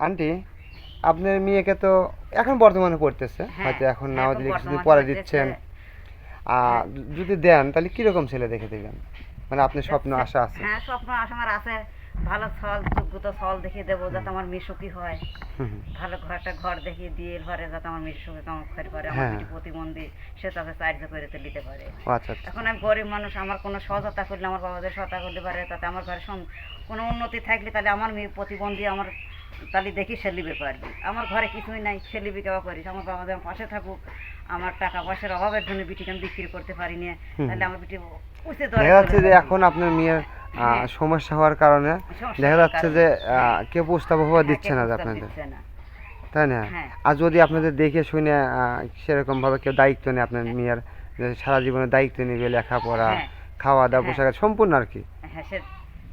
Aunty আপনার মেয়েকে তো এখন বর্তমানে পড়তেছে হ্যাঁ, হয়তো এখন নাও দিলে কিছুদিন পরে দিচ্ছেন। আর যদি দেন তাহলে কীরকম ছেলে দেখে দেবেন? মানে আপনার স্বপ্ন আশা আছে? হ্যাঁ স্বপ্ন আশা আমার আছে। ভালো ফল যোগ্যতা ফল দেখিয়ে দেবো যাতে আমার মেয়ে সুখী হয়। ভালো ঘরটা ঘর দেখিয়ে দিয়ে ঘরে যাতে আমার মেয়ের সুখে কাম করে পারে আমার হ্যাঁ। বেটি প্রতিবন্ধী সে তাকে সাহায্য করে তুলিতে পারে। আচ্ছা আচ্ছা। এখন আমি গরিব মানুষ আমার কোনো সহজতা করলে আমার বাবাদের সহায়তা করতে পারে তাতে আমার ঘরে কোনো উন্নতি থাকলে তাহলে আমার মেয়ে প্রতিবন্ধী আমার তাহলে দেখি সে লিবে পারবে আমার ঘরে কিছুই নাই সে লিবি কেবা করিস আমার বাবাদের আমার পাশে থাকুক আমার টাকা পয়সার অভাবের জন্য বিটিকে আমি বিক্রি করতে পারি না। তাহলে আমার বিটি উচিত দেখা যাচ্ছে যে এখন আপনার মেয়ের হ্যাঁ। সমস্যা হওয়ার কারণে দেখা যাচ্ছে যে কেউ প্রস্তাব হওয়া হ্যাঁ, দিচ্ছে না আপনাদের। তাই না? হ্যাঁ। আর যদি আপনাদের দেখে শুনে সেরকম ভাবে কেউ দায়িত্ব নেয় আপনার মেয়ের যে সারা জীবনের দায়িত্ব নেবে লেখাপড়া হ্যাঁ। খাওয়া দাওয়া হ্যাঁ। পোশাক সম্পূর্ণ আর কি। হ্যাঁ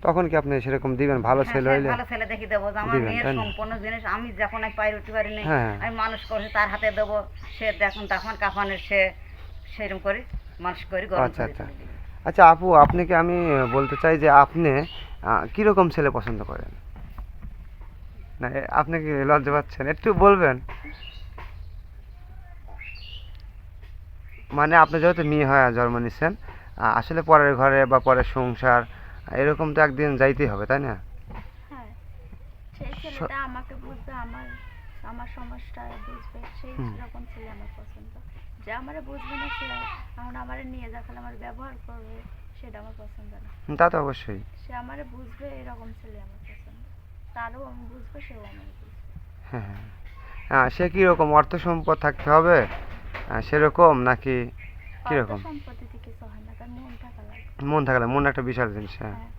তখন কি আপনি সেরকম দিবেন? ভালো হ্যাঁ, ছেলে হইলে ভালো ছেলে দেখি দেবো। যে আমার মেয়ের সম্পূর্ণ জিনিস আমি যখন আমি পাই উঠতে পারি হ্যাঁ। আমি মানুষ করছি তার হাতে দেবো। সে দেখুন তখন কাফানের সে সেরকম করে মানুষ করি আচ্ছা, আচ্ছা। আচ্ছা আপু আপনাকে আমি বলতে চাই যে আপনি কীরকম ছেলে পছন্দ করেন? না আপনি কি লজ্জা পাচ্ছেন? একটু বলবেন। মানে আপনি যেহেতু মেয়ে হয় জন্ম নিচ্ছেন আসলে পরের ঘরে বা পরের সংসার এরকম তো একদিন যাইতেই হবে তাই না? হ্যাঁ সেই ছেলেটা আমাকে বুঝবে আমার আমার সমস্যা বুঝবে। সেই। রকম ছেলে আমার পছন্দ। যে আমারে বুঝবে না সে এখন আমারে নিয়ে যা আমার ব্যবহার করবে সেটা আমার পছন্দ না। তা তো অবশ্যই। সে আমারে বুঝবে এরকম ছেলে আমার পছন্দ। তারও আমি বুঝব সেও আমার হ্যাঁ হ্যাঁ। হ্যাঁ সে কীরকম অর্থ সম্পদ থাকতে হবে? সেরকম নাকি কীরকম? অর্থ সম্পত্তি কিছু হয় না তার মন থাকা লাগে। মন মন একটা বিশাল জিনিস হ্যাঁ। হ্যাঁ।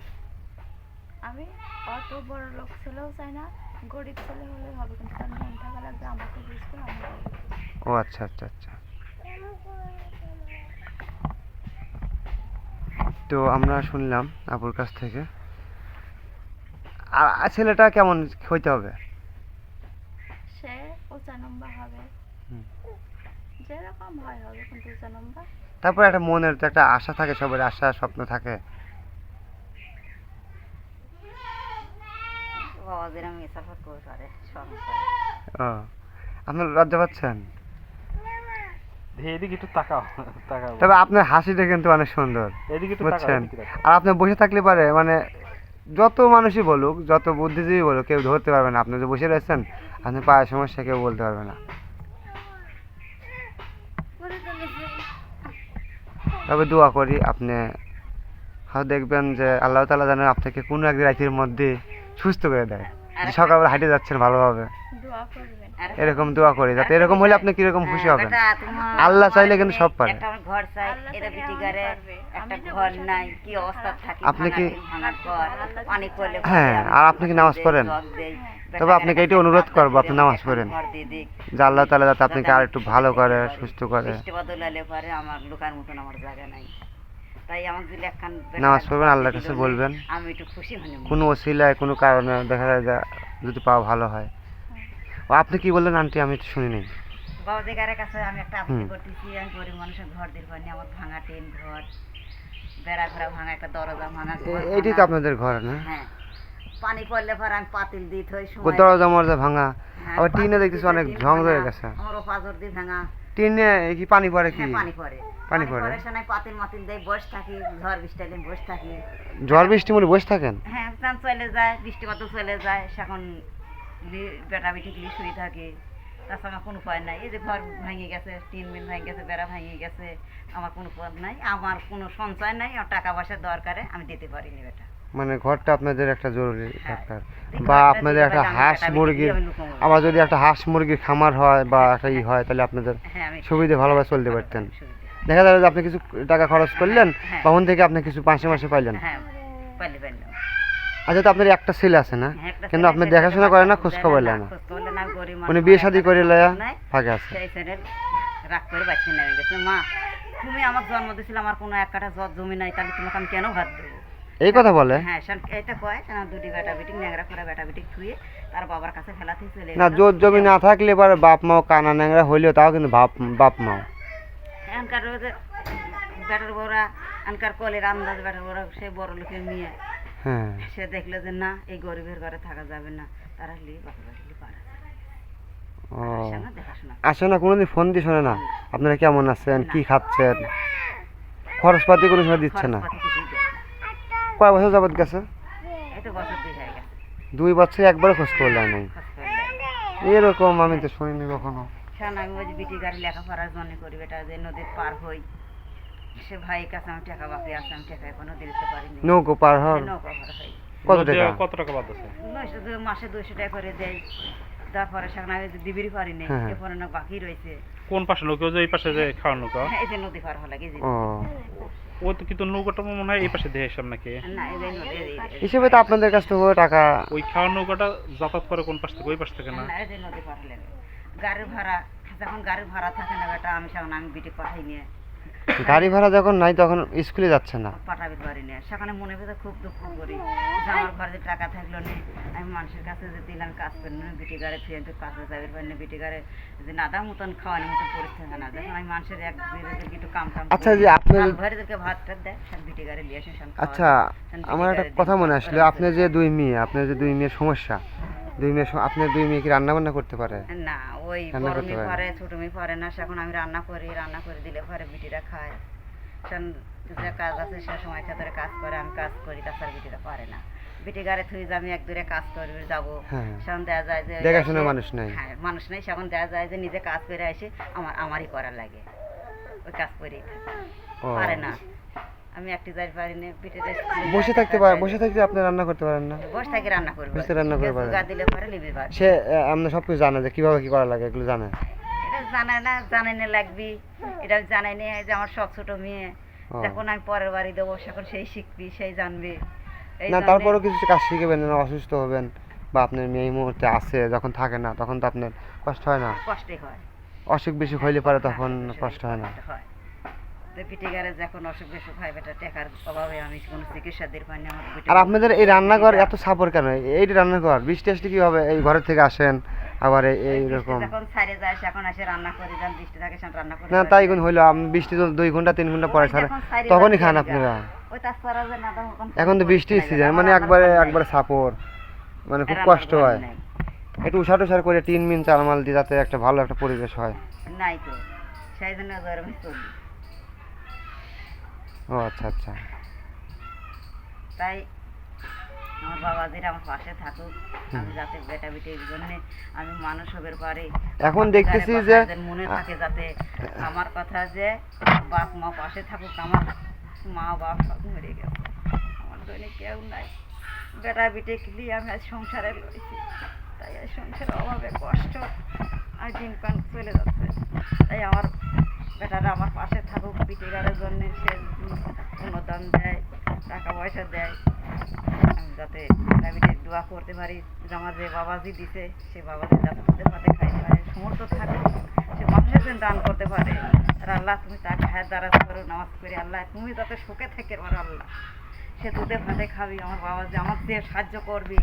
আমি অত বড় লোক ছেলেও চাই না গরিব ছেলে হলে হবে কিন্তু তার মন থাকা লাগবে আমাকে বুঝবে আমি ও আচ্ছা আচ্ছা আচ্ছা। তো আমরা শুনলাম আপুর কাছ থেকে আর ছেলেটা কেমন হইতে হবে? সে উঁচা নম্বর হবে। হুম। যেরকম হয় হবে কিন্তু উঁচা নম্বর তারপর একটা মনের তো একটা আশা থাকে সবার আশা স্বপ্ন থাকে। আপনার লজ্জা পাচ্ছেন? তবে আপনার হাসিটা কিন্তু অনেক সুন্দর বুঝছেন? আর আপনি বসে থাকলে পারে মানে যত মানুষই বলুক যত বুদ্ধিজীবী বলুক কেউ ধরতে পারবে না। আপনি যে বসে রয়েছেন আপনি পায়ের সমস্যা কেউ বলতে পারবে না। তবে দোয়া করি আপনি হয়তো দেখবেন যে আল্লাহ তালা যেন আপনাকে কোনো এক রাতের মধ্যে সুস্থ করে দেয়। যে সকালবেলা হাঁটে যাচ্ছেন ভালোভাবে। দোয়া করবেন। আর এরকম দোয়া করি যাতে এরকম হলে আপনি কীরকম খুশি হ্যাঁ, হবেন। আল্লাহ চাইলে কিন্তু সব পারে। একটা আমার ঘর চাই আল্লাহ এটা চাইলে বিটি আমি ঘরে পারবে। একটা আমি যে ঘর বসে নাই থাকি, কি আপনি কি- হ্যাঁ, আর আপনি কি নামাজ পড়েন? তবে আপনাকে এইটা অনুরোধ করব, আপনি নামাজ পড়েন। যে আল্লাহ তালা যাতে আপনাকে আর একটু ভালো করে সুস্থ করে। পরে আমার লুকার মতন আমার জায়গা নাই। তাই নামাজ পড়বেন, আল্লাহর কাছে বলবেন। আমি একটু খুশি কোনো ওসিলায় কোনো কারণে দেখা যায় যা যদি পাওয়া ভালো হয়। ও আপনি কি বললেন আন্টি আমি তো শুনিনি বাবা দিগারের কাছে আমি একটা আবৃত্তি করতেছি আমি গরিব মানুষের ঘর আমার ভাঙা টিন ঘর বেড়া ঘোরা ভাঙা একটা দরজা ভাঙা ঘর তো আপনাদের ঘর না? হ্যাঁ। পানি পড়লে পর আমি পাতিল দিই থই সময় দরজা মরজা ভাঙা। হ্যাঁ, আবার টিনে দেখতেছি অনেক ঝং ধরে গেছে। আমারও পাঁচর ভাঙা। টিনে কি পানি পড়ে কি? হ্যাঁ পানি পড়ে। পানি পড়ে? সে নাই পাতিল মাতিল বসে থাকি ঝড় বৃষ্টি দিন বসে থাকি। ঝড় বৃষ্টি মনে বসে থাকেন? হ্যাঁ চান চলে যায় বৃষ্টি চলে যায় সেখন বেটা বেটি শুয়ে থাকে। তাছাড়া কোনো উপায় নাই। এই যে ঘর ভেঙে গেছে টিন মিন ভেঙে গেছে বেড়া ভেঙে গেছে আমার কোনো পথ নাই। আমার কোনো সঞ্চয় নাই আমার টাকা পয়সার দরকারে আমি দিতে পারিনি বেটা। মানে ঘরটা আপনাদের একটা জরুরি হ্যাঁ। দরকার বা আপনাদের একটা হাঁস মুরগির আবার যদি একটা হাঁস মুরগির খামার হয় বা একটা ই হয় তাহলে আপনাদের হ্যাঁ সুবিধে ভালোভাবে চলতে পারতেন। দেখা যাবে যে আপনি কিছু টাকা খরচ করলেন হ্যাঁ। তখন থেকে আপনি কিছু মাসে মাসে পাইলেন। হ্যাঁ আচ্ছা তো আপনার একটা ছেলে আছে না? হ্যাঁ, কিন্তু আপনি দেখাশোনা করেন না বাচ্চা খোঁজ দেয় খবর না, উনি বিয়ে শাদী করে লয়া। ফাঁকে আছে। রাগ করে বাচ্চা নেমে গেছে। মা তুমি আমার জন্ম দিয়েছিলে আমার কোনো এক কাঠা জট জমি নাই তাহলে তোমাকে আমি কেন ভাত দেবো? এই কথা বলে? হ্যাঁ এটা কয়? কেন দুটি বেটা বেটি ন্যাংরা করে বেটা বেটি থুয়ে তার বাবার কাছে ফেলাতে চলে না জোর জমি না থাকলে এবার বাপ মাও কানা ন্যাংরা হইলেও তাও কিন্তু বাপ বাপ মাও। এখানকার বেটার বড়া এখানকার কলের আন্দাজ বেটার বড়া সে বড় লোকের মেয়ে। হ্যাঁ। সে দেখলে যে না এই গরিবের ঘরে থাকা যাবে না তারা লিয়ে বাপের বাড়ি পাড়া ও। আসে না কোনোদিন ফোন দিয়ে শোনে না? আপনারা কেমন আছেন? কি খাচ্ছেন? খরচপাতি কোনো সময় দিচ্ছে না খরচপাতি কিছুই দেয় না। কয় বছর যাবত গেছে? দুই গেছে। দুই বছর একবারও খোঁজ করলে নাই। এরকম আমি তো শুনিনি কখনো। আমি ওই বিটি গাড়ি লেখাপড়ার জন্য করি বেটা যে নদীর পার হই সে ভাই কাছে আমি টাকা বাপি আছে আমি টাকা এখনও দিতে পারিনি নৌকো পার নৌকা হয় কত টাকা কত টাকা বাদ আছে? মাসে দুইশো টাকা করে দেয়। তারপরে সেখানে আমি দিবিরই পারিনি। এরপরে না বাকি রয়েছে। কোন পাশে নৌকা? যে এই পাশে যে খাওয়ার নৌকা? হ্যাঁ, এই যে নদী পার হওয়া লাগে যে। ও তো কিন্তু নৌকাটা মনে হয় এই পাশে দিয়ে এসব নাকি? হিসেবে তো আপনাদের কাছ থেকে টাকা ওই খাওয়ার নৌকাটা যাতায়াত করে কোন পাশ থেকে? ওই পাশ থেকে না? গাড়ির ভাড়া যখন গাড়ির ভাড়া থাকে না বেটা আমি সেখানে আমি বিটি পাঠাই নিয়ে গাড়ি ভাড়া যখন নাই তখন স্কুলে যাচ্ছে না। পাঠাবি পারি না সেখানে মনে ভিতরে খুব দুঃখ করি। যে আমার ঘরে যে টাকা থাকল না আমি মানুষের কাছে যে দিলাম কাজ করি না বিটি গাড়ি ফিরে তো কাছে যাবি পারি না বিটি গাড়ি যে নাদা মতন খাওয়ানি মতন পরিস্থিতি না। যখন আমি মানুষের এক দুই একটু কাম কাম আচ্ছা, যে আপনি- ঘরেদেরকে ভাত টাত দেয় সব বিটি গাড়ি নিয়ে আসে আচ্ছা আমার একটা কথা মনে কাজ আসলো করা আপনার যে দুই মেয়ে আপনার যে দুই মেয়ের সমস্যা দুই মেয়ে আপনার দুই মেয়ে কি রান্না বান্না করতে পারে? না ওই বড় মেয়ে পারে। ছোট মেয়ে পারে না এখন আমি রান্না করি রান্না করে দিলে পরে বিটিরা খায়। সেন যে কাজ আছে সে সময় ক্ষেত্রে কাজ করে আমি কাজ করি তাছাড়া বিটিরা পারে না। বিটি গাড়ি থুই যে আমি এক দূরে কাজ করি যাব। হ্যাঁ। সেখন দেওয়া যায় যে দেখাশোনার এসে- মানুষ নাই। হ্যাঁ মানুষ নেই সেখন দেওয়া যায় যে নিজে কাজ করে এসে আমার আমারই করার লাগে। ওই কাজ। ও। পারে না। আমি একটি যাই পারি না বিটিদের বসে থাকতে পারে বসে থাকতে আপনি রান্না করতে পারেন না? বসে থাকি রান্না করব। বসে রান্না করে পারে। গা দিলে পরে নিবি পারে। সে আপনার সব কিছু জানে যে কীভাবে কি করা লাগে এগুলো জানে। এটা জানে না জানে না লাগবি। এটা জানাই না যে আমার সব ছোট মেয়ে। যখন আমি পরের বাড়ি দেবো সেখন সেই শিখবি সেই জানবি। না তারপরেও কিছু কাজ শিখবেন না অসুস্থ হবেন বা আপনার মেয়ে মুহূর্তে আছে যখন থাকে না তখন তো আপনার কষ্ট হয় না। কষ্টই হয়। অসুখ বিসুখ হইলে পারে তখন কষ্ট হয় না। হয়। তো পিটিগারে যখন অসুখ বিসুখ হয় বেটা টাকার অভাবে আমি কোনো চিকিৎসা দিতে পারি না আমার আর আপনাদের এই রান্নাঘর এত সাপোর কেন? এই রান্নাঘর বৃষ্টি আসলে কি হবে? এই ঘরের থেকে আসেন আবার এই- ওই বৃষ্টি এইরকম যায় এখন এসে রান্না করি যখন বৃষ্টি থাকে সেখানে রান্না করি না তাই হইল বৃষ্টি তো দুই ঘণ্টা তিন ঘণ্টা পরে ছাড়ে। তখনই খান আপনারা। এখন তো বৃষ্টির লাগে, সিজন মানে একবারে। একবারে সাপোর মানে খুব কষ্ট হয়। একটু উষা টুষার করে টিন মিন চালমাল দিয়ে যাতে একটা ভালো একটা পরিবেশ হয়। নাই তো সেই জন্য ও আচ্ছা আচ্ছা। তাই আমার বাবা যেটা আমার পাশে থাকুক। আমি যাতে বেটা বেটির জন্য আমি মানুষ হবার পারি। এখন দেখতেছি যে মনে থাকে যাতে আমার কথা যে বাপ মা পাশে থাকুক আমার মা বাপ সব মরে গেছে। আমার জন্য কেউ নাই। বেটা বেটে কিলি আমি আজ সংসারে রয়েছি তাই আজ সংসারের অভাবে কষ্ট আর দিন পান চলে যাচ্ছে। তাই আমার বেটারা আমার পাশে থাকুক পিটিগারের জন্য সে অনুদান দেয় টাকা পয়সা দেয়। আমি যাতে বেটাবিটি দোয়া করতে পারি আমার যে বাবাজি দিছে, সে বাবাজি যাতে দুধে ভাতে খাইতে পারে, সমর্থ থাকে সে মানুষের জন্য দান করতে পারে। আর আল্লাহ, তুমি তাকে হাত দ্বারা করো, নামাজ করে আল্লাহ, তুমি যাতে সুখে থেকে পারো, আল্লাহ। সে দুধে ভাতে খাবি, আমার বাবা যে আমার দিয়ে সাহায্য করবি।